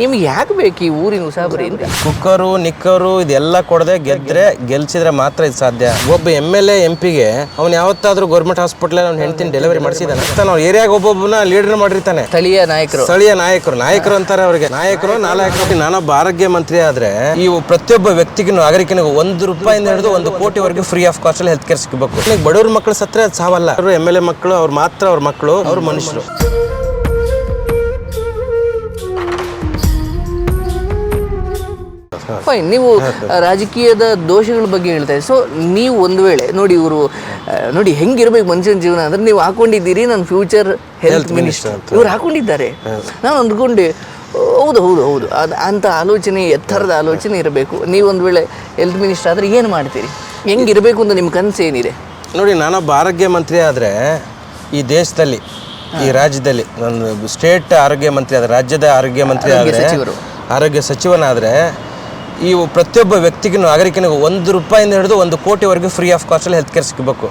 ನಿಮ್ಗೆ ಯಾಕೆ ಬೇಕು ಈ ಊರಿನ ಉಸಾಬರಿ ಕುಕ್ಕರು ನಿಕ್ಕರು ಇದೆಲ್ಲ ಕೊಡದೆ ಗೆದ್ರೆ ಗೆಲ್ಸಿದ್ರೆ ಮಾತ್ರ ಇದು ಸಾಧ್ಯ. ಒಬ್ಬ ಎಂ ಎಲ್ ಎ ಎಂ ಪಿಗೆ ಅವ್ನು ಯಾವತ್ತಾದ್ರೂ ಗೌರ್ಮೆಂಟ್ ಹಾಸ್ಪಿಟಲ್ ಅವ್ನ ಹೆಂಡತಿನ ಡೆಲಿವರಿ ಮಾಡಿಸಿದಾನೆ. ಅವ್ನ ಏರಿಯಾಗ ಒಬ್ಬೊಬ್ಬನ ಲೀಡರ್ ಮಾಡಿರ್ತಾನೆ. ಸ್ಥಳೀಯ ನಾಯಕರು. ಸ್ಥಳೀಯ ನಾಯಕರು. ನಾಯಕರು ಅಂತಾರೆ ಅವ್ರಿಗೆ. ನಾಯಕರು ನಾಲ್ಕು ನಾನೊಬ್ಬ ಆರೋಗ್ಯ ಮಂತ್ರಿ ಆದ್ರೆ ಈ ಪ್ರತಿಯೊಬ್ಬ ವ್ಯಕ್ತಿಗೂ ನಾಗರಿಕನಿಗೆ ಒಂದು ರೂಪಾಯಿಂದ ಹಿಡಿದು ಒಂದು ಕೋಟಿವರೆಗೂ ಫ್ರೀ ಆಫ್ ಕಾಸ್ಟ್ ಅಲ್ಲಿ ಹೆಲ್ತ್ ಕೇರ್ ಸಿಗಬೇಕು ಬಡವರ ಮಕ್ಕಳು ಸತ್ರೆ ಅದು ಸಾವಲ್ಲ. ಅವರು ಎಂ ಎಲ್ ಎ ಮಕ್ಕಳು ಅವ್ರ ಮಾತ್ರ ಅವ್ರ ಮಕ್ಕಳು ಅವ್ರ ಮನುಷ್ಯರು. ಫೈನ್ ನೀವು ರಾಜಕೀಯದ ದೋಷಗಳ ಬಗ್ಗೆ ಹೇಳ್ತಾ ಸೊ ನೀವು ಒಂದು ವೇಳೆ ನೋಡಿ ಇವರು ನೋಡಿ ಹೆಂಗಿರ್ಬೇಕು ಮನುಷ್ಯನ ಜೀವನ ಅಂದ್ರೆ ನೀವು ಹಾಕೊಂಡಿದ್ದೀರಿ ನನ್ನ ಫ್ಯೂಚರ್ ಹೆಲ್ತ್ ಮಿನಿಸ್ಟರ್ ಇವ್ರು ಹಾಕೊಂಡಿದ್ದಾರೆ. ನಾನು ಅಂದ್ಕೊಂಡೆ ಹೌದು ಹೌದು ಹೌದು. ಅದು ಅಂಥ ಆಲೋಚನೆ ಎತ್ತರದ ಆಲೋಚನೆ ಇರಬೇಕು. ನೀವು ಒಂದು ವೇಳೆ ಹೆಲ್ತ್ ಮಿನಿಸ್ಟರ್ ಆದರೆ ಏನು ಮಾಡ್ತೀರಿ? ಹೆಂಗಿರಬೇಕು ಅಂತ ನಿಮ್ಮ ಕನಸು ಏನಿದೆ ನೋಡಿ ನಾನೊಬ್ಬ ಆರೋಗ್ಯ ಮಂತ್ರಿ ಆದರೆ ಈ ದೇಶದಲ್ಲಿ ಈ ರಾಜ್ಯದಲ್ಲಿ ನಾನು ಸ್ಟೇಟ್ ಆರೋಗ್ಯ ಮಂತ್ರಿ ಆದರೆ ರಾಜ್ಯದ ಆರೋಗ್ಯ ಮಂತ್ರಿ ಆದರೆ ಸಚಿವರು. ಆರೋಗ್ಯ ಸಚಿವನಾದರೆ ಈ ಪ್ರತಿಯೊಬ್ಬ ವ್ಯಕ್ತಿಗೂ ನಾಗರಿಕನಿಗೂ ಒಂದು ರೂಪಾಯಿಂದ ಹಿಡಿದು ಒಂದು ಕೋಟಿವರೆಗೂ ಫ್ರೀ ಆಫ್ ಕಾಸ್ಟಲ್ಲಿ ಹೆಲ್ತ್ ಕೇರ್ ಸಿಗಬೇಕು.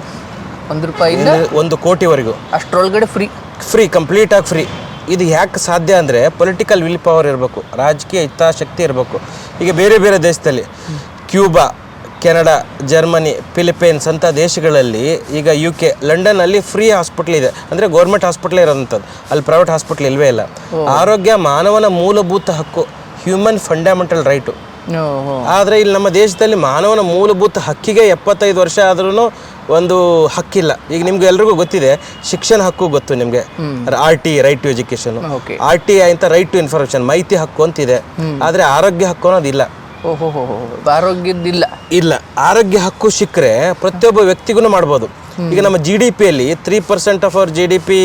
ಒಂದು ರೂಪಾಯಿಂದ? ಒಂದು ಕೋಟಿವರೆಗೂ. ಅಷ್ಟರೊಳಗಡೆ ಫ್ರೀ ಫ್ರೀ ಕಂಪ್ಲೀಟಾಗಿ ಫ್ರೀ ಇದು ಯಾಕೆ ಸಾಧ್ಯ ಅಂದರೆ ಪೊಲಿಟಿಕಲ್ ವಿಲ್ ಪವರ್ ಇರಬೇಕು ರಾಜಕೀಯ ಹಿತಾಸಕ್ತಿ ಇರಬೇಕು. ಈಗ ಬೇರೆ ಬೇರೆ ದೇಶದಲ್ಲಿ ಕ್ಯೂಬಾ ಕೆನಡಾ ಜರ್ಮನಿ ಫಿಲಿಪೈನ್ಸ್ ಅಂಥ ದೇಶಗಳಲ್ಲಿ ಈಗ ಯು ಕೆ ಲಂಡನ್ನಲ್ಲಿ ಫ್ರೀ ಹಾಸ್ಪಿಟ್ಲ್ ಇದೆ. ಅಂದರೆ ಗೌರ್ಮೆಂಟ್ ಹಾಸ್ಪಿಟ್ಲ್ ಇರೋದಂಥದ್ದು ಅಲ್ಲಿ ಪ್ರೈವೇಟ್ ಹಾಸ್ಪಿಟ್ಲ್ ಇಲ್ಲವೇ ಇಲ್ಲ. ಆರೋಗ್ಯ ಮಾನವನ ಮೂಲಭೂತ ಹಕ್ಕು ಹ್ಯೂಮನ್ ಫಂಡಮೆಂಟಲ್ ರೈಟು ಆದರೆ ಇಲ್ಲಿ ನಮ್ಮ ದೇಶದಲ್ಲಿ ಮಾನವನ ಮೂಲಭೂತ ಹಕ್ಕಿಗೆ ಎಪ್ಪತ್ತೈದು ವರ್ಷ ಆದ್ರೂ ಒಂದು ಹಕ್ಕಿಲ್ಲ. ಈಗ ನಿಮ್ಗೆ ಎಲ್ರಿಗೂ ಗೊತ್ತಿದೆ ಶಿಕ್ಷಣ ಹಕ್ಕು ಗೊತ್ತು ನಿಮಗೆ. R T right to education R T I ಅಂತ ರೈಟ್ ಟು ಇನ್ಫಾರ್ಮೇಶನ್ ಮಾಹಿತಿ ಹಕ್ಕು ಅಂತಿದೆ. ಆದ್ರೆ ಆರೋಗ್ಯ ಹಕ್ಕು ಅನ್ನೋದಿಲ್ಲ ಹೋ ಇಲ್ಲ. ಆರೋಗ್ಯ ಹಕ್ಕು ಸಿಕ್ಕರೆ ಪ್ರತಿಯೊಬ್ಬ ವ್ಯಕ್ತಿಗೂ ಮಾಡ್ಬೋದು. ಈಗ ನಮ್ಮ ಜಿ ಡಿ ಪಿಯಲ್ಲಿ three percent of our G D P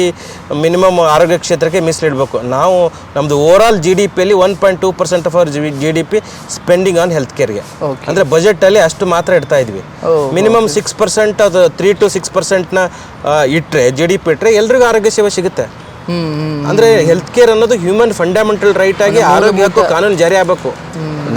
minimum ಆರೋಗ್ಯ ಕ್ಷೇತ್ರಕ್ಕೆ ಮೀಸಲಿಡಬೇಕು ನಾವು ನಮ್ಮದು ಓವರ್ ಆಲ್ ಜಿ ಡಿ ಪಿಯಲ್ಲಿ one point two percent of our G D P spending on health ಕೇರ್ಗೆ ಅಂದ್ರೆ ಬಜೆಟಲ್ಲಿ ಅಷ್ಟು ಮಾತ್ರ ಇಡ್ತಾ ಇದ್ವಿ. ಮಿನಿಮಮ್ ಸಿಕ್ಸ್ ಪರ್ಸೆಂಟ್ ಅದು ತ್ರೀ ಟು ಸಿಕ್ಸ್ ಪರ್ಸೆಂಟ್ನ ಇಟ್ಟರೆ ಜಿ ಡಿ ಪಿ ಇಟ್ಟರೆ ಎಲ್ರಿಗೂ ಆರೋಗ್ಯ ಸೇವೆ ಸಿಗುತ್ತೆ. ಅಂದ್ರೆ ಹೆಲ್ತ್ ಕೇರ್ ಅನ್ನೋದು ಹ್ಯೂಮನ್ ಫಂಡಮೆಂಟಲ್ ರೈಟ್ ಆಗಿ ಆರೋಗ್ಯ ಹಕ್ಕು ಕಾನೂನು ಜಾರಿ ಆಗಬೇಕು.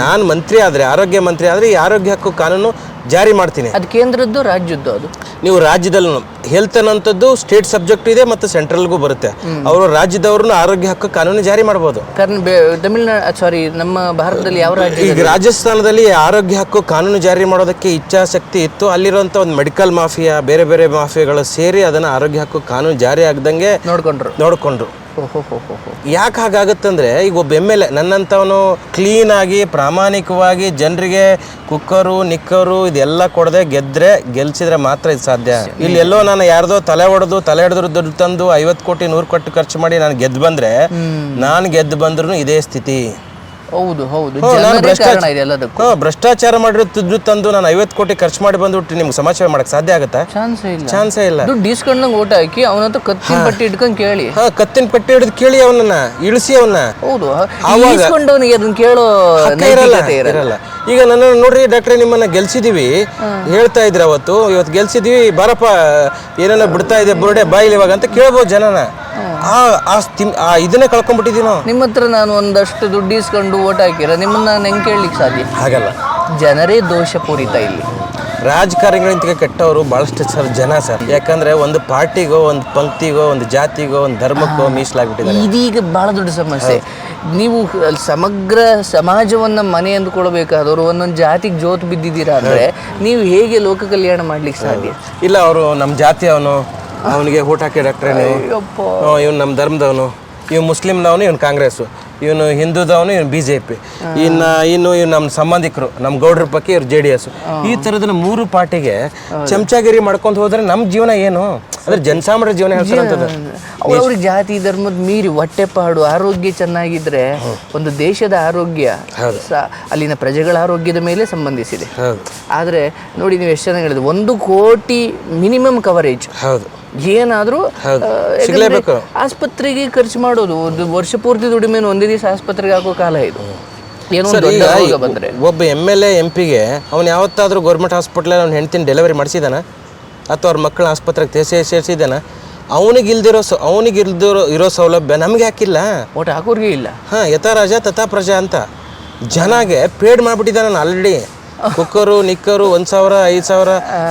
ನಾನು ಮಂತ್ರಿ ಆದ್ರೆ ಆರೋಗ್ಯ ಮಂತ್ರಿ ಆದ್ರೆ ಈ ಆರೋಗ್ಯ ಹಕ್ಕು ಕಾನೂನು ಜಾರಿ ಮಾಡ್ತೀನಿ. ಅದು ಕೇಂದ್ರದ್ದು ರಾಜ್ಯದ್ದು ಅದು. ನೀವು ರಾಜ್ಯದಲ್ಲಿ ಹೆಲ್ತ್ ಅನ್ನೋಂಥದ್ದು ಸ್ಟೇಟ್ ಸಬ್ಜೆಕ್ಟ್ ಇದೆ ಮತ್ತು ಸೆಂಟ್ರಲ್ಗೂ ಬರುತ್ತೆ. ಅವರು ರಾಜ್ಯದವ್ರನ್ನ ಆರೋಗ್ಯ ಹಕ್ಕು ಕಾನೂನು ಜಾರಿ ಮಾಡ್ಬೋದು. ತಮಿಳುನಾಡು ಸಾರಿ ನಮ್ಮ ಭಾರತದಲ್ಲಿ ಯಾವ ರಾಜ್ಯ ಈಗ ರಾಜಸ್ಥಾನದಲ್ಲಿ ಆರೋಗ್ಯ ಹಕ್ಕು ಕಾನೂನು ಜಾರಿ ಮಾಡೋದಕ್ಕೆ ಇಚ್ಛಾಶಕ್ತಿ ಇತ್ತು. ಅಲ್ಲಿರುವಂಥ ಒಂದು ಮೆಡಿಕಲ್ ಮಾಫಿಯಾ ಬೇರೆ ಬೇರೆ ಮಾಫಿಯಾಗಳು ಸೇರಿ ಅದನ್ನು ಆರೋಗ್ಯ ಹಕ್ಕು ಕಾನೂನು ಜಾರಿ ಆಗದಂಗೆ ನೋಡ್ಕೊಂಡ್ರು. ನೋಡಿಕೊಂಡ್ರು. ಯಾಕೆ ಹಾಗಾಗತ್ತಂದ್ರೆ ಈಗ ಒಬ್ಬ ಎಂ ಎಲ್ ಎ ನನ್ನಂಥವನು ಕ್ಲೀನ್ ಆಗಿ ಪ್ರಾಮಾಣಿಕವಾಗಿ ಜನರಿಗೆ ಕುಕ್ಕರು ನಿಕ್ಕರು ಇದೆಲ್ಲ ಕೊಡದೆ ಗೆದ್ರೆ ಗೆಲ್ಸಿದ್ರೆ ಮಾತ್ರ ಇದು ಸಾಧ್ಯ. ಇಲ್ಲಿ ಎಲ್ಲೋ ನಾನು ಯಾರ್ದೋ ತಲೆ ಹೊಡೆದು ತಲೆ ಹಿಡಿದ್ರು ದುಡ್ಡು ತಂದು ಐವತ್ತು ಕೋಟಿ ನೂರು ಕೋಟಿ ಖರ್ಚು ಮಾಡಿ ನಾನು ಗೆದ್ದು ಬಂದ್ರೆ ನಾನು ಗೆದ್ದು ಬಂದ್ರೂ ಇದೇ ಸ್ಥಿತಿ. ಹೌದು ಹೌದು. ಕಾರಣ ಇದೆ ಎಲ್ಲದಕ್ಕೂ. ಹ್ಞೂ ಭ್ರಷ್ಟಾಚಾರ ಮಾಡಿರೋ ದುಡ್ಡು ತಂದು ನಾನು ಐವತ್ತು ಕೋಟಿ ಖರ್ಚು ಮಾಡಿ ಬಂದ್ಬಿಟ್ಟು ನಿಮ್ಗೆ ಸಮಾಚಾರ ಮಾಡಕ್ ಸಾಧ್ಯ ಆಗುತ್ತಾ? ಚಾನ್ಸ್ ಇಲ್ಲ. ಚಾನ್ಸೇ ಇಲ್ಲ. ದುಡ್ಡು ಇಸ್ಕೊಂಡಂಗೆ ಓಟ್ ಹಾಕಿ ಅವನ ಹತ್ರ ಕತ್ತಿನ ಪಟ್ಟಿ ಇಟ್ಕೊಂಡು ಕೇಳಿ. ಹಾ ಕತ್ತಿನ ಪಟ್ಟಿ ಹಿಡಿದು ಕೇಳಿ ಅವನನ್ನ ಇಳಿಸಿ ಅವನ್ನ ಹೌದು ಇಸ್ಕೊಂಡವನಿಗೆ ಅದನ್ನ ಕೇಳೋ ಹಕ್ಕ ಇರಲ್ಲ ನೈತಿಕತೆ ಇರಲ್ಲ. ಇರಲ್ಲ. ಈಗ ನನ್ನ ನೋಡ್ರಿ ಡಾಕ್ಟ್ರೆ ನಿಮ್ಮನ್ನ ಗೆಲ್ಸಿದೀವಿ. ಹೇಳ್ತಾ ಇದ್ರ ಅವತ್ತು ಇವತ್ತು ಗೆಲ್ಸಿದೀವಿ ಬಾರಪ್ಪ ಏನನ್ನ ಬಿಡ್ತಾ ಇದೆ ಬುರುಡೆ ಬಾಯಿಲಿ ಇವಾಗ ಅಂತ ಕೇಳ್ಬೋದು ಜನನ. ಆ ಆ ಆ ಇದನ್ನೇ ಕಳ್ಕೊಂಡ್ಬಿಟ್ಟಿದೀವಿ ನಾವು ನಿಮ್ಮ ಹತ್ರ ನಾನು ಒಂದಷ್ಟು ದುಡ್ಡು ಇಸ್ಕೊಂಡು ಓಟ್ ಹಾಕಿರ ನಿಮ್ಮನ್ನ ನಾನು ಹೆಂಗೆ ಕೇಳಲಿಕ್ಕೆ ಸಾಧ್ಯ? ಹಾಗಲ್ಲ. ಜನರೇ ದೋಷಪೂರಿತ ಇಲ್ಲಿ. ರಾಜಕಾರಣಿಗಳಿಂತ ಕೆಟ್ಟವರು ಭಾಳಷ್ಟು ಸರ್ ಜನ ಸರ್. ಯಾಕಂದ್ರೆ ಒಂದು ಪಾರ್ಟಿಗೋ ಒಂದು ಪಂಕ್ತಿಗೋ ಒಂದು ಜಾತಿಗೋ ಒಂದು ಧರ್ಮಕ್ಕೋ ಮೀಸಲಾಗ್ಬಿಟ್ಟಿದ್ದಾರೆ. ಇದೀಗ ಬಹಳ ದೊಡ್ಡ ಸಮಸ್ಯೆ. ನೀವು ಸಮಗ್ರ ಸಮಾಜವನ್ನ ಮನೆ ಅಂದ್ಕೊಳ್ಬೇಕಾದವರು ಒಂದೊಂದು ಜಾತಿಗೆ ಜೋತು ಬಿದ್ದಿದ್ದೀರಾ ಅಂದ್ರೆ ನೀವು ಹೇಗೆ ಲೋಕ ಕಲ್ಯಾಣ ಮಾಡ್ಲಿಕ್ಕೆ ಸಾಧ್ಯ? ಇಲ್ಲ ಅವರು ನಮ್ಮ ಜಾತಿ ಅವನು. ಅವನಿಗೆ ಊಟ ಹಾಕಿ ಡಾಕ್ಟ್ರೆ ನೀವು. ಇವನು ನಮ್ಮ ಧರ್ಮದವನು. ಇವ್ ಮುಸ್ಲಿಮ್ನವನು ಇವನು ಕಾಂಗ್ರೆಸ್ ಇವನು ಹಿಂದೂದವನು ಇವನು ಬಿ ಜೆ ಪಿ ಇನ್ನು ಇನ್ನು ಇವ್ ನಮ್ಮ ಸಂಬಂಧಿಕರು ನಮ್ಮ ಗೌಡ್ರ ಪಕ್ಕ ಇವ್ರು ಜೆ ಡಿ ಎಸ್. ಈ ಥರದ ಮೂರು ಪಾರ್ಟಿಗೆ ಚಮಚಾಗಿರಿ ಮಾಡ್ಕೊಂಡು ಹೋದ್ರೆ ನಮ್ಮ ಜೀವನ ಏನು? ಅಂದ್ರೆ ಜನಸಾಮಾನ್ಯರ ಜೀವನ ಅವ್ರ ಜಾತಿ ಧರ್ಮದ ಮೀರಿ ಹೊಟ್ಟೆಪಾಡು ಆರೋಗ್ಯ ಚೆನ್ನಾಗಿದ್ರೆ ಒಂದು ದೇಶದ ಆರೋಗ್ಯ ಅಲ್ಲಿನ ಪ್ರಜೆಗಳ ಆರೋಗ್ಯದ ಮೇಲೆ ಸಂಬಂಧಿಸಿದೆ. ಆದರೆ ನೋಡಿ ನೀವು ಎಷ್ಟು ಚೆನ್ನಾಗಿ ಹೇಳಿದ್ರೆ ಒಂದು ಕೋಟಿ ಮಿನಿಮಮ್ ಕವರೇಜ್ ಹೌದು. ಏನಾದರೂ. ಆಸ್ಪತ್ರೆಗೆ ಖರ್ಚು ಮಾಡೋದು ಒಂದು ವರ್ಷ ಪೂರ್ತಿ ದುಡಿಮೆ ಒಂದೇ ದಿವಸ ಆಸ್ಪತ್ರೆಗೆ ಹಾಕೋ ಕಾಲ ಇದು. ಬಂದ್ರೆ. ಒಬ್ಬ ಎಂ ಎಲ್ ಎ ಎಂ ಪಿಗೆ ಅವ್ನು ಯಾವತ್ತಾದ್ರೂ ಗೌರ್ಮೆಂಟ್ ಹಾಸ್ಪಿಟ್ಲಲ್ಲಿ ಅವ್ನ ಹೆಂಡ್ತಿನ ಡೆಲಿವರಿ ಮಾಡಿಸಿದಾನ? ಅಥವಾ ಅವ್ರ ಮಕ್ಕಳ ಆಸ್ಪತ್ರೆಗೆ ಸೇರಿಸಿ ಸೇರಿಸಿದಾನ? ಅವನಿಗೆ ಇಲ್ದಿರೋ ಅವನಿಗೆ ಇಲ್ದಿರೋ ಇರೋ ಸೌಲಭ್ಯ ನಮ್ಗೆ ಯಾಕಿಲ್ಲ ಒಟ್ಟು ಹಾಕೋರ್ಗೆ ಇಲ್ಲ. ಹಾಂ ಯಥಾ ರಾಜ ತಥಾ ಪ್ರಜಾ ಅಂತ. ಜನಗೆ ಪೇಡ್ ಮಾಡಿಬಿಟ್ಟಿದ್ದಾನೆ ನಾನು ಆಲ್ರೆಡಿ ಕುಕ್ಕರು ನಿಕ್ಕರು ಒಂದು ಸಾವಿರ ಐದು ಸಾವಿರ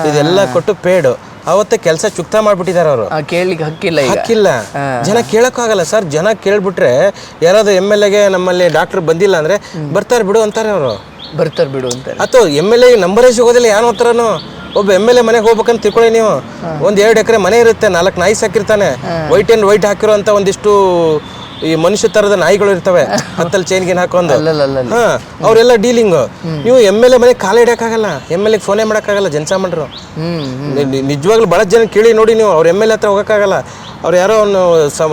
ಇದೆಲ್ಲ ಕೊಟ್ಟು ಪೇಡು ಅವತ್ತೇ ಕೆಲಸ ಚುಕ್ತಾ ಮಾಡ್ಬಿಟ್ಟಿದ್ದಾರೆ ಅವರು. ಕೇಳಲಿಕ್ಕೆ ಹಕ್ಕಿಲ್ಲ ಈಗ. ಹಕ್ಕಿಲ್ಲ. ಜನ ಕೇಳಕ್ಕಾಗಲ್ಲ ಸರ್. ಜನ ಕೇಳ್ಬಿಟ್ರೆ ಯಾರಾದ್ರೂ ಎಂ ಎಲ್ ಎಗೆ ನಮ್ಮಲ್ಲಿ ಡಾಕ್ಟರ್ ಬಂದಿಲ್ಲ ಅಂದ್ರೆ ಬರ್ತಾರೆ ಬಿಡು ಅಂತಾರೆ ಅವರು. ಬರ್ತಾರೆ ಬಿಡು ಅಂತ ಅಥವಾ ಎಂ ಎಲ್ ಎ ನಂಬರೇ ಸಿಗೋದಿಲ್ಲ ಯಾರು ಹತ್ರನು ಒಬ್ಬ ಎಂ ಎಲ್ ಎ ಮನೆಗೆ ಹೋಗ್ಬೇಕಂತ ತಿಳ್ಕೊಳ್ಳಿ ನೀವು. ಒಂದ್ ಎರಡು ಎಕರೆ ಮನೆ ಇರುತ್ತೆ ನಾಲ್ಕು ನಾಯಿ ಸಾಕಿರ್ತಾನೆ. ವೈಟ್ ಅಂಡ್ ವೈಟ್ ಹಾಕಿರೋ ಅಂತ ಒಂದಿಷ್ಟು ಈ ಮನುಷ್ಯ ತರದ ನಾಯಿಗಳು ಇರ್ತವೆ. ಹತ್ತಲ್ಲಿ ಚೈನ್ ಗಿನ್ ಹಾಕೊಂಡು. ಹಾ ಅವರೆಲ್ಲ ಡೀಲಿಂಗ್ ನೀವು ಎಂ ಎಲ್ ಎ ಮನೆ ಕಾಲ ಆಗಲ್ಲ ಎಂ ಎಲ್ ಎ ಫೋನೇ ಮಾಡಕ್ಕಾಗಲ್ಲ ಜನಸಾಮಾನ್ಯರು ನಿಜವಾಗ್ಲೂ ಬಹಳ ಜನ ಕೇಳಿ ನೋಡಿ ನೀವು ಅವ್ರ ಎಂ ಎಲ್ ಎ ಹತ್ರ ಹೋಗೋಕ್ಕಾಗಲ್ಲ. ಅವ್ರು ಯಾರೋ ಅವನು ಸಮ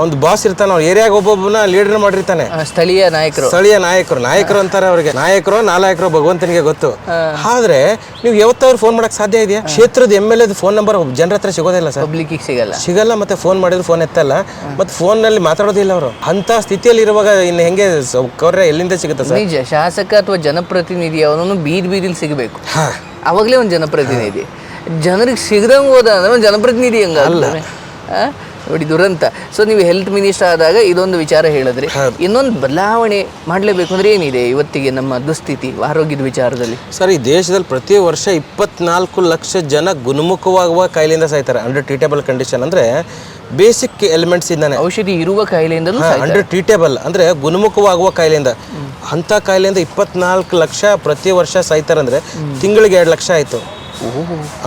ಒಂದು ಬಾಸ್ ಇರ್ತಾನೆ ಅವ್ರ ಏರಿಯಾಗ ಒಬ್ಬೊಬ್ಬನ ಲೀಡರ್ ಮಾಡಿರ್ತಾನೆ. ಸ್ಥಳೀಯ ನಾಯಕರು. ಸ್ಥಳೀಯ ನಾಯಕರು. ನಾಯಕರು ಅಂತಾರೆ ಅವ್ರಿಗೆ. ನಾಯಕರು ನಾಲಾಯಕರು ಭಗವಂತನಿಗೆ ಗೊತ್ತು. ಆದ್ರೆ ನೀವು ಯಾವತ್ತಾದ್ರು ಫೋನ್ ಮಾಡಕ್ ಸಾಧ್ಯ ಇದೆಯಾ? ಕ್ಷೇತ್ರದ ಎಂ ಎಲ್ ಎದ್ ಫೋನ್ ನಂಬರ್ ಜನರ ಹತ್ರ ಸಿಗೋದಿಲ್ಲ ಸರ್. ಪಬ್ಲಿಕ್ಕಿಗೆ ಸಿಗಲ್ಲ. ಸಿಗಲ್ಲ ಮತ್ತೆ ಫೋನ್ ಮಾಡಿದ್ರು ಫೋನ್ ಎತ್ತಲ್ಲ. ಮತ್ತೆ ಫೋನ್ನಲ್ಲಿ ಮಾತಾಡೋದಿಲ್ಲ ಅವರು. ಅಂತ ಸ್ಥಿತಿಯಲ್ಲಿ ಇರುವಾಗ ಇನ್ನು ಹೆಂಗೆ ಸೌಕರ್ಯ ಎಲ್ಲಿಂದ ಸಿಗುತ್ತೆ ಸರ್? ನಿಜ ಶಾಸಕ ಅಥವಾ ಜನಪ್ರತಿನಿಧಿ ಅವನನ್ನು ಬೀದಿ ಬೀದಿಲಿ ಸಿಗಬೇಕು. ಅವಾಗಲೇ ಒಂದು ಜನಪ್ರತಿನಿಧಿ. ಜನರಿಗೆ ಸಿಗದಂಗೆ ಹೋದ ಅಂದ್ರೆ ಒಂದು ಜನಪ್ರತಿನಿಧಿ ಹಂಗ ಅಲ್ಲ. ನೋಡಿ ದುರಂತ. ಸೊ ನೀವು ಹೆಲ್ತ್ ಮಿನಿಸ್ಟರ್ ಆದಾಗ ಇದೊಂದು ವಿಚಾರ ಹೇಳಿದ್ರಿ. ಇನ್ನೊಂದು ಬದಲಾವಣೆ ಮಾಡಲೇಬೇಕು ಅಂದ್ರೆ ಏನಿದೆ ಇವತ್ತಿಗೆ ನಮ್ಮ ದುಸ್ಥಿತಿ ಆರೋಗ್ಯದ ವಿಚಾರದಲ್ಲಿ? ಸರ್ ಈ ದೇಶದಲ್ಲಿ ಪ್ರತಿ ವರ್ಷ ಇಪ್ಪತ್ನಾಲ್ಕು ಲಕ್ಷ ಜನ ಗುಣಮುಖವಾಗುವ ಕಾಯಿಲೆಯಿಂದ ಸಾಯ್ತಾರೆ. ಅಂಡರ್ ಟ್ರೀಟೇಬಲ್ ಕಂಡೀಷನ್ ಅಂದ್ರೆ ಬೇಸಿಕ್ ಎಲಿಮೆಂಟ್ಸ್ ಇಂದಾನೆ. ಔಷಧಿ ಇರುವ ಕಾಯಿಲೆಯಿಂದ ಅಂಡರ್ ಟ್ರೀಟೇಬಲ್ ಅಂದ್ರೆ ಗುಣಮುಖವಾಗುವ ಕಾಯಿಲೆಯಿಂದ. ಅಂತ ಕಾಯಿಲೆಯಿಂದ ಇಪ್ಪತ್ನಾಲ್ಕು ಲಕ್ಷ ಪ್ರತಿ ವರ್ಷ ಸಾಯ್ತಾರೆ ಅಂದ್ರೆ ತಿಂಗಳಿಗೆ ಎರಡು ಲಕ್ಷ ಆಯ್ತು.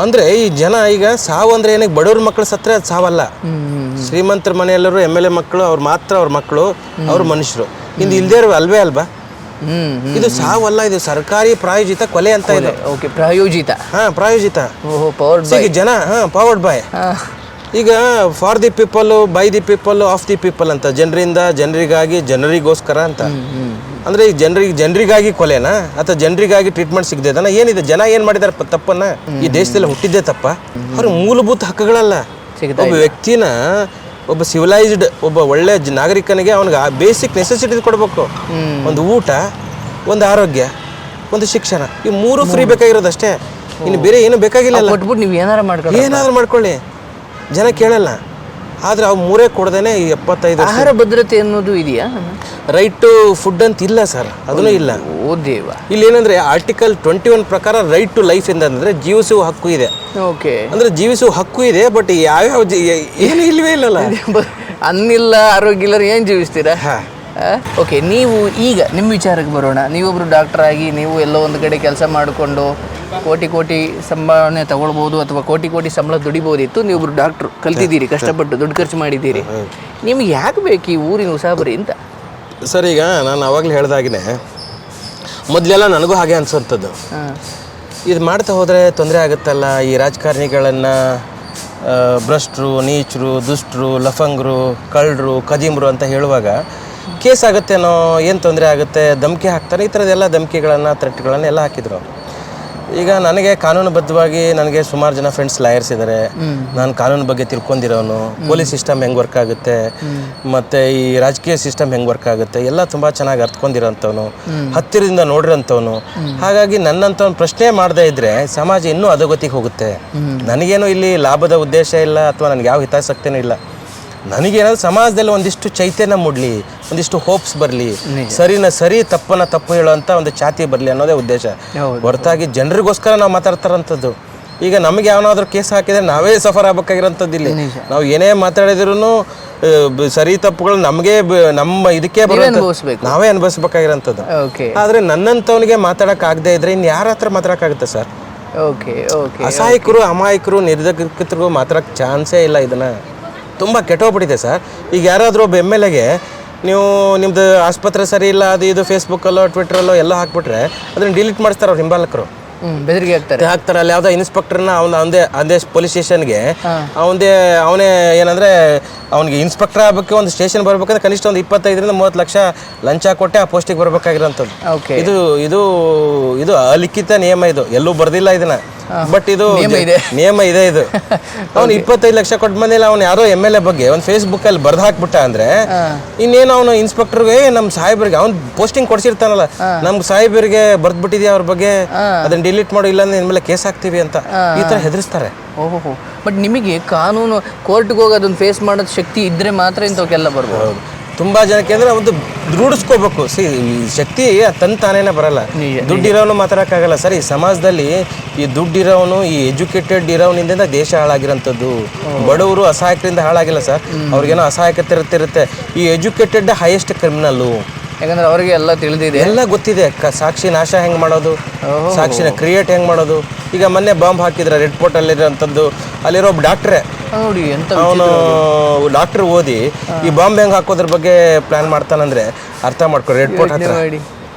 ಅಂದ್ರೆ ಈ ಜನ ಈಗ ಸಾವು ಅಂದ್ರೆ ಏನಕ್ಕೆ? ಬಡವ್ರ ಮಕ್ಕಳು ಸತ್ರೆ ಅದು ಸಾವಲ್ಲ. ಶ್ರೀಮಂತರ ಮನೆಯಲ್ಲರೂ ಎಂ ಎಲ್ ಎ ಮಕ್ಕಳು ಅವ್ರು ಮಾತ್ರ ಅವ್ರ ಮಕ್ಕಳು ಅವ್ರ ಮನುಷ್ಯರು. ಇಂದು ಇಲ್ದೇ ಇರೋ ಅಲ್ವೇ ಅಲ್ವಾ? ಇದು ಸಾವಲ್ಲ ಇದು ಸರ್ಕಾರಿ ಪ್ರಾಯೋಜಿತ ಕೊಲೆ ಅಂತ ಇದೆ. ಓಕೆ ಪ್ರಾಯೋಜಿತ. ಹಾ ಪ್ರಾಯೋಜಿತ. ಜನ ಹಾ ಪವರ್ಡ್ ಬಾಯ್ ಈಗ for the people by the people of the people ಅಂತ. ಜನರಿಂದ ಜನರಿಗಾಗಿ ಜನರಿಗೋಸ್ಕರ ಅಂತ. ಅಂದ್ರೆ ಈ ಜನರಿಗೆ ಜನರಿಗಾಗಿ ಕೊಲೆನಾ? ಅಥವಾ ಜನರಿಗಾಗಿ ಟ್ರೀಟ್ಮೆಂಟ್ ಸಿಗದೇದನ ಏನಿದೆ? ಜನ ಏನ್ ಮಾಡಿದಾರೆ ತಪ್ಪನ್ನ? ಈ ದೇಶದಲ್ಲಿ ಹುಟ್ಟಿದ್ದೆ ತಪ್ಪ. ಅವ್ರ ಮೂಲಭೂತ ಹಕ್ಕುಗಳಲ್ಲ. ಒಬ್ಬ ವ್ಯಕ್ತಿನ ಒಬ್ಬ ಸಿವಿಲೈಸ್ಡ್ ಒಬ್ಬ ಒಳ್ಳೆ ನಾಗರಿಕನಿಗೆ ಅವನಿಗೆ ಬೇಸಿಕ್ ನೆಸೆಸಿಟಿ ಕೊಡ್ಬೇಕು. ಒಂದು ಊಟ ಒಂದು ಆರೋಗ್ಯ ಒಂದು ಶಿಕ್ಷಣ. ಈ ಮೂರು ಫ್ರೀ ಬೇಕಾಗಿರೋದು ಅಷ್ಟೇ ಇನ್ನು ಬೇರೆ ಏನು ಬೇಕಾಗಿಲ್ಲ ಕೊಟ್ಬಿಟ್ಟು ನೀವು ಏನಾರು ಮಾಡ್ಕೊಳ್ಳಿ ಏನಾದರೂ ಮಾಡ್ಕೊಳ್ಳಿ. ಜನ ಕೇಳಲ್ಲ. ಆದ್ರೆ ಅವು ಮೂರೇ ಕೊಡ್ದೇನೆ ಎಪ್ಪತ್ತೈದು ಆಹಾರ ಭದ್ರತೆ ಅನ್ನೋದು ಇದೆಯಾ? ರೈಟ್ ಟು ಫುಡ್ ಅಂತ ಇಲ್ಲ ಸರ್. ಅದನ್ನೂ ಇಲ್ಲ. ಓ ದೇವ. ಇಲ್ಲಿ ಏನಂದ್ರೆ ಆರ್ಟಿಕಲ್ ಟ್ವೆಂಟಿ ಒನ್ ಪ್ರಕಾರ ರೈಟ್ ಟು ಲೈಫ್ ಅಂದ್ರೆ ಜೀವಿಸುವ ಹಕ್ಕು ಇದೆ. ಓಕೆ. ಅಂದ್ರೆ ಜೀವಿಸುವ ಹಕ್ಕು ಇದೆ ಬಟ್ ಯಾವ್ಯಾವ ಏನು ಇಲ್ವೇ ಇಲ್ಲಲ್ಲ. ಅನ್ನಿಲ್ಲ ಆರೋಗ್ಯ ಇಲ್ಲ ಏನು ಜೀವಿಸ್ತೀರಾ? ಹಾ. ಓಕೆ ನೀವು ಈಗ ನಿಮ್ಮ ವಿಚಾರಕ್ಕೆ ಬರೋಣ. ನೀವೊಬ್ರು ಡಾಕ್ಟರ್ ಆಗಿ ನೀವು ಎಲ್ಲೋ ಒಂದು ಕಡೆ ಕೆಲಸ ಮಾಡಿಕೊಂಡು ಕೋಟಿ ಕೋಟಿ ಸಂಭಾವನೆ ತಗೊಳ್ಬೋದು ಅಥವಾ ಕೋಟಿ ಕೋಟಿ ಸಂಬಳ ದುಡಿಬೋದಿತ್ತು ನೀವೊಬ್ರು ಡಾಕ್ಟ್ರು ಕಲ್ತಿದ್ದೀರಿ ಕಷ್ಟಪಟ್ಟು ದುಡ್ಡು ಖರ್ಚು ಮಾಡಿದ್ದೀರಿ. ನಿಮ್ಗೆ ಯಾಕೆ ಬೇಕು ಈ ಊರಿನ ಉಸಾಬರಿ ಅಂತ? ಸರ್ ಈಗ ನಾನು ಅವಾಗಲೇ ಹೇಳ್ದಾಗಿನೇ ಮೊದಲೆಲ್ಲ ನನಗೂ ಹಾಗೆ ಅನ್ಸೋಂಥದ್ದು. ಇದು ಮಾಡ್ತಾ ಹೋದರೆ ತೊಂದರೆ ಆಗುತ್ತಲ್ಲ ಈ ರಾಜಕಾರಣಿಗಳನ್ನು ಭ್ರಷ್ಟರು ನೀಚರು ದುಷ್ಟರು ಲಫಂಗರು ಕಳ್ಳರು ಕದೀಮ್ರು ಅಂತ ಹೇಳುವಾಗ ಕೇಸ್ ಆಗುತ್ತೇನೋ ಏನು ತೊಂದರೆ ಆಗುತ್ತೆ ಧಮಕಿ ಹಾಕ್ತಾರೆ ಈ ಥರದ್ದೆಲ್ಲ ಧಮಕಿಗಳನ್ನು ಥ್ರೆಟ್ಗಳನ್ನು ಎಲ್ಲ ಹಾಕಿದ್ರು ಈಗ ನನಗೆ ಕಾನೂನುಬದ್ಧವಾಗಿ ನನಗೆ ಸುಮಾರು ಜನ ಫ್ರೆಂಡ್ಸ್ ಲಾಯರ್ಸ್ ಇದ್ದಾರೆ ನಾನು ಕಾನೂನು ಬಗ್ಗೆ ತಿಳ್ಕೊಂಡಿರೋನು. ಪೊಲೀಸ್ ಸಿಸ್ಟಮ್ ಹೆಂಗೆ ವರ್ಕ್ ಆಗುತ್ತೆ? ಮತ್ತು ಈ ರಾಜಕೀಯ ಸಿಸ್ಟಮ್ ಹೆಂಗೆ ವರ್ಕ್ ಆಗುತ್ತೆ? ಎಲ್ಲ ತುಂಬ ಚೆನ್ನಾಗಿ ಅರ್ಥಕೊಂಡಿರೋಂಥವ್ನು ಹತ್ತಿರದಿಂದ ನೋಡಿರೋಂಥವ್ನು. ಹಾಗಾಗಿ ನನ್ನಂಥವ್ನು ಪ್ರಶ್ನೆ ಮಾಡದೇ ಇದ್ರೆ ಸಮಾಜ ಇನ್ನೂ ಅಧೋಗತಿಗೆ ಹೋಗುತ್ತೆ. ನನಗೇನು ಇಲ್ಲಿ ಲಾಭದ ಉದ್ದೇಶ ಇಲ್ಲ ಅಥವಾ ನನಗೆ ಯಾವ ಹಿತಾಸಕ್ತಿನೂ ಇಲ್ಲ. ನನಗೇನಾದ್ರು ಸಮಾಜದಲ್ಲಿ ಒಂದಿಷ್ಟು ಚೈತನ್ಯ ಮೂಡಲಿ ಒಂದಿಷ್ಟು ಹೋಪ್ಸ್ ಬರಲಿ ಸರಿನ ಸರಿ ತಪ್ಪನ ತಪ್ಪು ಹೇಳುವಂತ ಒಂದು ಛಾತಿ ಬರಲಿ ಅನ್ನೋದೇ ಉದ್ದೇಶ. ಹೊರತಾಗಿ ಜನರಿಗೋಸ್ಕರ ನಾವು ಮಾತಾಡ್ತಾರಂಥದ್ದು. ಈಗ ನಮಗೆ ಯಾವನಾದ್ರೂ ಕೇಸ್ ಹಾಕಿದ್ರೆ ನಾವೇ ಸಫರ್ ಆಗ್ಬೇಕಾಗಿರೋಂಥದ್ದು ಇಲ್ಲಿ. ನಾವು ಏನೇ ಮಾತಾಡಿದ್ರು ಸರಿ ತಪ್ಪುಗಳು ನಮಗೆ ನಮ್ಮ ಇದಕ್ಕೆ ನಾವೇ ಅನುಭವಿಸ್ಬೇಕಾಗಿರೋಂಥದ್ದು. ಆದ್ರೆ ನನ್ನಂಥವನಿಗೆ ಮಾತಾಡಕ್ ಆಗದೆ ಇದ್ರೆ ಇನ್ನು ಯಾರ ಹತ್ರ ಮಾತಾಡಕ್ಕಾಗುತ್ತೆ ಸರ್? ಅಸಹಾಯಕರು ಅಮಾಯಕರು ನಿರ್ಧಕರಿಗೂ ಮಾತಾಡಕ್ ಚಾನ್ಸೇ ಇಲ್ಲ ಇದನ್ನ. ತುಂಬ ಕೆಟ್ಟೋಗ್ಬಿಟ್ಟಿದೆ ಸರ್. ಈಗ ಯಾರಾದರೂ ಒಬ್ಬ ಎಂ ಎಲ್ ಎಗೆ ನೀವು ನಿಮ್ಮದು ಆಸ್ಪತ್ರೆ ಸರಿ ಇಲ್ಲ ಅದು ಇದು ಫೇಸ್ಬುಕ್ಕಲ್ಲೋ ಟ್ವಿಟ್ರಲ್ಲೋ ಎಲ್ಲ ಹಾಕ್ಬಿಟ್ರೆ ಅದನ್ನು ಡಿಲೀಟ್ ಮಾಡಿಸ್ತಾರೆ ಅವ್ರು ಹಿಂಬಾಲಕರು. ಬೆದರಿಗೆ ಆಗ್ತಾರೆ ಹಾಕ್ತಾರೆ. ಅಲ್ಲಿ ಯಾವುದೋ ಇನ್ಸ್ಪೆಕ್ಟರ್ನ ಅವ್ನ ಅಂದೇ ಅದೇ ಪೊಲೀಸ್ ಸ್ಟೇಷನ್ಗೆ ಅವನದೇ ಅವನೇ ಏನಂದರೆ ಅವನಿಗೆ ಇನ್ಸ್ಪೆಕ್ಟರ್ ಆಗಬೇಕು ಒಂದು ಸ್ಟೇಷನ್ ಬರಬೇಕಂದ್ರೆ ಕನಿಷ್ಠ ಒಂದು ಇಪ್ಪತ್ತೈದರಿಂದ ಮೂವತ್ತು ಲಕ್ಷ ಲಂಚ ಕೊಟ್ಟೆ ಆ ಪೋಸ್ಟಿಗೆ ಬರಬೇಕಾಗಿರೋಂಥದ್ದು. ಓಕೆ ಇದು ಇದು ಇದು ಅಲಿಖಿತ ನಿಯಮ ಇದು. ಎಲ್ಲೂ ಬರೆದಿಲ್ಲ ಇದನ್ನ. ಬಟ್ ಇದು ನಿಯಮ ಇದೆ. ನಿಯಮ ಇದೆ ಇದು. ಅವ್ನು ಇಪ್ಪತ್ತೈದು ಲಕ್ಷ ಕೊಟ್ಟ ಬಂದಿಲ್ಲ ಅವ್ನು ಯಾರೋ ಎಂ ಎಲ್ ಎ ಬಗ್ಗೆ ಒಂದು ಫೇಸ್ಬುಕ್ ಅಲ್ಲಿ ಬರ್ದು ಹಾಕ್ಬಿಟ್ಟ ಅಂದ್ರೆ ಇನ್ನೇನು ಅವನು ಇನ್ಸ್ಪೆಕ್ಟರ್ಗೆ ನಮ್ಮ ಸಾಹೇಬರಿಗೆ ಅವ್ನು ಪೋಸ್ಟಿಂಗ್ ಕೊಡ್ಸಿರ್ತಾನಲ್ಲ ನಮ್ ಸಾಹೇಬರಿಗೆ ಬರ್ದ್ಬಿಟ್ಟಿದ್ಯಾ ಅವ್ರ ಬಗ್ಗೆ? ಅದನ್ನ ಡಿಲೀಟ್ ಮಾಡೋ ಇಲ್ಲ ಅಂದ್ರೆ ಮೇಲೆ ಕೇಸ್ ಹಾಕ್ತೀವಿ ಅಂತ. ಈ ತರ ಹೆದರ್ಸ್ತಾರೆ. ಓಹೋ ಬಟ್ ನಿಮಗೆ ಕಾನೂನು ಕೋರ್ಟ್ಗೆ ಹೋಗಿ ಅದನ್ನು ಫೇಸ್ ಮಾಡೋದು ಶಕ್ತಿ ಇದ್ರೆ ಮಾತ್ರ ಇಂಥವಕ್ಕೆಲ್ಲ ಬರ್ಬೋದು. ತುಂಬಾ ಜನಕ್ಕೆ ಅಂದ್ರೆ ಒಂದು ರೂಢಿಸ್ಕೋಬೇಕು. ಸಿ ಈ ಶಕ್ತಿ ತನ್ ತಾನೇನೆ ಬರಲ್ಲ. ದುಡ್ಡಿರೋನು ಮಾತಾಡಕ್ಕಾಗಲ್ಲ ಸರಿ ಸಮಾಜದಲ್ಲಿ ಈ ದುಡ್ಡಿರೋನು ಈ ಎಜುಕೇಟೆಡ್ ಇರೋನಿಂದ ದೇಶ ಹಾಳಾಗಿರೋಂಥದ್ದು. ಬಡವರು ಅಸಹಾಯಕರಿಂದ ಹಾಳಾಗಿಲ್ಲ ಸರ್. ಅವ್ರಿಗೇನೋ ಅಸಹಾಯಕತೆ ಇರುತ್ತೆ ಈ ಎಜುಕೇಟೆಡ್ ಹೈಯೆಸ್ಟ್ ಕ್ರಿಮಿನಲ್ಲು ಯಾಕಂದ್ರೆ ಅವರಿಗೆ ಎಲ್ಲ ತಿಳಿದಿದೆ. ಎಲ್ಲ ಗೊತ್ತಿದೆ. ಸಾಕ್ಷಿ ನಾಶ ಹೆಂಗ್ ಮಾಡೋದು? ಸಾಕ್ಷಿನ ಕ್ರಿಯೇಟ್ ಹೆಂಗ್ ಮಾಡೋದು? ಈಗ ಮೊನ್ನೆ ಬಾಂಬ್ ಹಾಕಿದ್ರೆ ರೆಡ್ ಪೋರ್ಟ್ ಅಲ್ಲಿರೋಂಥದ್ದು. ಅಲ್ಲಿರೋ ಡಾಕ್ಟ್ರೇ ನೋಡಿ ಎಂತ ಅವನು ಡಾಕ್ಟರ್ ಓದಿ ಈ ಬಾಂಬ್ ಹೆಂಗ್ ಹಾಕೋದ್ರ ಬಗ್ಗೆ ಪ್ಲಾನ್ ಮಾಡ್ತಾನಂದ್ರೆ ಅರ್ಥ ಮಾಡ್ಕೊ ರೆಡ್ ಪೋರ್ಟ್ ಹತ್ರ.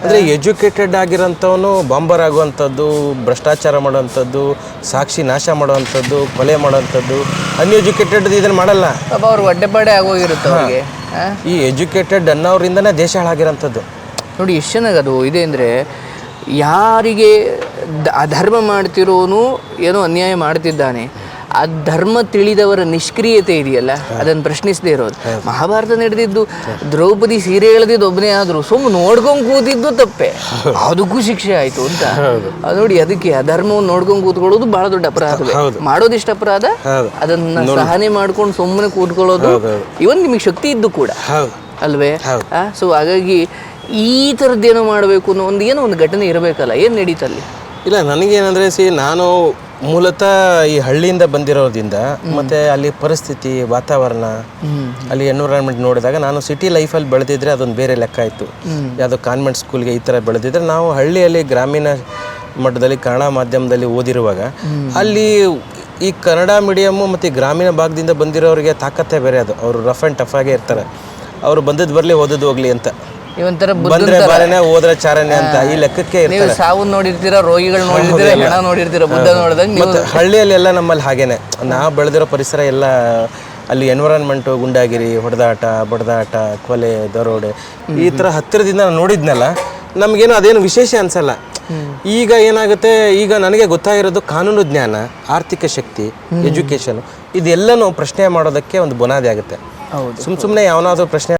ಅಂದ್ರೆ ಎಜುಕೇಟೆಡ್ ಆಗಿರೋಂಥವನು ಬಾಂಬರ್ ಆಗುವಂಥದ್ದು ಭ್ರಷ್ಟಾಚಾರ ಮಾಡುವಂಥದ್ದು ಸಾಕ್ಷಿ ನಾಶ ಮಾಡುವಂಥದ್ದು ಕೊಲೆ ಮಾಡುವಂಥದ್ದು ಅನ್ಎಜುಕೇಟೆಡ್ ಇದನ್ನ ಮಾಡಲ್ಲ. ಅವ್ರು ಒಡ್ಡೆಪಾಡೆ ಆಗೋಗಿರುತ್ತೆ ಅವ್ರಿಗೆ. ಈ ಎಜುಕೇಟೆಡ್ ಅನ್ನೋರಿಂದನೇ ದೇಶ ಹಾಳಾಗಿರೋಂಥದ್ದು. ನೋಡಿ ಎಷ್ಟು ಚೆನ್ನಾಗಿ ಅದು. ಇದೆ ಅಂದರೆ ಯಾರಿಗೆ ಅಧರ್ಮ ಮಾಡ್ತಿರೋನು ಏನೋ ಅನ್ಯಾಯ ಮಾಡ್ತಿದ್ದಾನೆ. ಆ ಧರ್ಮ ತಿಳಿದವರ ನಿಷ್ಕ್ರಿಯತೆ ಇದೆಯಲ್ಲ? ಅದನ್ನು ಪ್ರಶ್ನಿಸದೇ ಇರೋದು. ಮಹಾಭಾರತ ನಡೆದಿದ್ದು ದ್ರೌಪದಿ ಸೀರೆ ಎಳೆದಿದ್ದು ಒಬ್ಬನೇ ಆದರೂ. ಸುಮ್ಮನೆ ನೋಡ್ಕೊಂಡು ಕೂತಿದ್ದು ತಪ್ಪೆ. ಅದಕ್ಕೂ ಶಿಕ್ಷೆ ಆಯ್ತು ಅಂತ. ಅದು ನೋಡಿ ಅದಕ್ಕೆ ಅಧರ್ಮವನ್ನು ನೋಡ್ಕೊಂಡು ಕೂತ್ಕೊಳ್ಳೋದು ಬಹಳ ದೊಡ್ಡ ಅಪರಾಧ. ಮಾಡೋದಿಷ್ಟ ಅಪರಾಧ? ಅದನ್ನು ಸಹನೆ ಮಾಡ್ಕೊಂಡು ಸುಮ್ಮನೆ ಕೂತ್ಕೊಳ್ಳೋದು ಇವನ್ ನಿಮಗೆ ಶಕ್ತಿ ಇದ್ದು ಕೂಡ. ಅಲ್ವೇ? ಸೊ ಹಾಗಾಗಿ ಈ ಥರದ್ದೇನೋ ಮಾಡಬೇಕು ಅನ್ನೋ ಒಂದು ಏನೋ ಒಂದು ಘಟನೆ ಇರಬೇಕಲ್ಲ. ಏನು ನಡೀತಲ್ಲಿ? ಇಲ್ಲ ನನಗೇನಂದ್ರೆ ಸಿ ನಾನು ಮೂಲತಃ ಈ ಹಳ್ಳಿಯಿಂದ ಬಂದಿರೋದ್ರಿಂದ ಮತ್ತೆ ಅಲ್ಲಿ ಪರಿಸ್ಥಿತಿ ವಾತಾವರಣ ಅಲ್ಲಿ ಎನ್ವಿರಾನ್ಮೆಂಟ್ ನೋಡಿದಾಗ ನಾನು ಸಿಟಿ ಲೈಫಲ್ಲಿ ಬೆಳೆದಿದ್ರೆ ಅದೊಂದು ಬೇರೆ ಲೆಕ್ಕ ಇತ್ತು ಯಾವುದೋ ಕಾನ್ವೆಂಟ್ ಸ್ಕೂಲ್ಗೆ ಈ ಥರ ಬೆಳೆದಿದ್ರೆ ನಾವು ಹಳ್ಳಿಯಲ್ಲಿ ಗ್ರಾಮೀಣ ಮಟ್ಟದಲ್ಲಿ ಕನ್ನಡ ಮಾಧ್ಯಮದಲ್ಲಿ ಓದಿರುವಾಗ ಅಲ್ಲಿ ಈ ಕನ್ನಡ ಮೀಡಿಯಮ್ಮು ಮತ್ತು ಗ್ರಾಮೀಣ ಭಾಗದಿಂದ ಬಂದಿರೋರಿಗೆ ತಾಕತ್ತೇ ಬೇರೆ ಅದು. ಅವರು ರಫ್ ಆ್ಯಂಡ್ ಟಫ್ ಆಗೇ ಇರ್ತಾರೆ. ಅವರು ಬಂದದ್ದು ಬರಲಿ ಓದೋದು ಹೋಗ್ಲಿ ಅಂತ. ಬಾರನೆ ಹೋದ್ರೆ ಚಾರನೆ ಅಂತ ಈ ಲೆಕ್ಕಕ್ಕೆ ನೀವು ಸಾವು ನೋಡಿರ್ತೀರ ರೋಗಿಗಳು ನೋಡಿರ್ತೀರ ಹಣ ನೋಡಿರ್ತೀರ ಬುದ್ಧ ನೋಡಿದಾಗ ನೀವು ಹಳ್ಳಿಯಲ್ಲಿ ಎಲ್ಲ ನಮ್ಮಲ್ಲಿ ಹಾಗೇನೆ. ನಾ ಬೆಳೆದಿರೋ ಪರಿಸರ ಎಲ್ಲ ಅಲ್ಲಿ ಎನ್ವಿರಾನ್ಮೆಂಟು ಗುಂಡಾಗಿರಿ ಹೊಡೆದಾಟ ಬಡದಾಟ ಕೊಲೆ ದರೋಡೆ ಈ ಥರ ಹತ್ತಿರದಿಂದ ನೋಡಿದ್ನಲ್ಲ ನಮಗೇನು ಅದೇನು ವಿಶೇಷ ಅನ್ಸಲ್ಲ. ಈಗ ಏನಾಗುತ್ತೆ ಈಗ ನನಗೆ ಗೊತ್ತಾಗಿರೋದು ಕಾನೂನು ಜ್ಞಾನ ಆರ್ಥಿಕ ಶಕ್ತಿ ಎಜುಕೇಷನ್ ಇದೆಲ್ಲನೂ ಪ್ರಶ್ನೆ ಮಾಡೋದಕ್ಕೆ ಒಂದು ಬುನಾದಿ ಆಗುತ್ತೆ. ಹೌದು. ಸುಮ್ ಸುಮ್ಮನೆ ಯಾವನಾದ್ರೂ ಪ್ರಶ್ನೆ